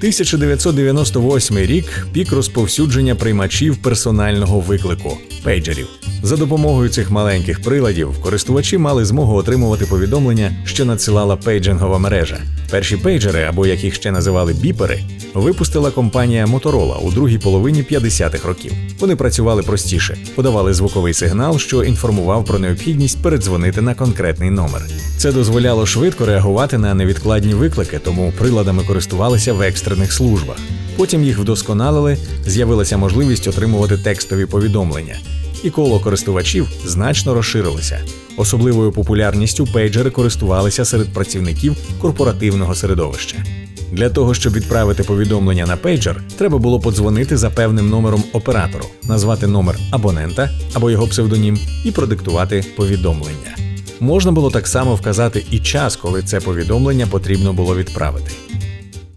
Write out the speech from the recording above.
1998 рік пік розповсюдження приймачів персонального виклику пейджерів. За допомогою цих маленьких приладів користувачі мали змогу отримувати повідомлення, що надсилала пейджингова мережа. Перші пейджери, або як їх ще називали біпери, випустила компанія Motorola у другій половині 50-х років. Вони працювали простіше, подавали звуковий сигнал, що інформував про необхідність передзвонити на конкретний номер. Це дозволяло швидко реагувати на невідкладні виклики, тому приладами користувалися в екстрених службах. Потім їх вдосконалили, з'явилася можливість отримувати текстові повідомлення, і коло користувачів значно розширилося. Особливою популярністю пейджери користувалися серед працівників корпоративного середовища. Для того, щоб відправити повідомлення на пейджер, треба було подзвонити за певним номером оператору, назвати номер абонента або його псевдонім і продиктувати повідомлення. Можна було так само вказати і час, коли це повідомлення потрібно було відправити.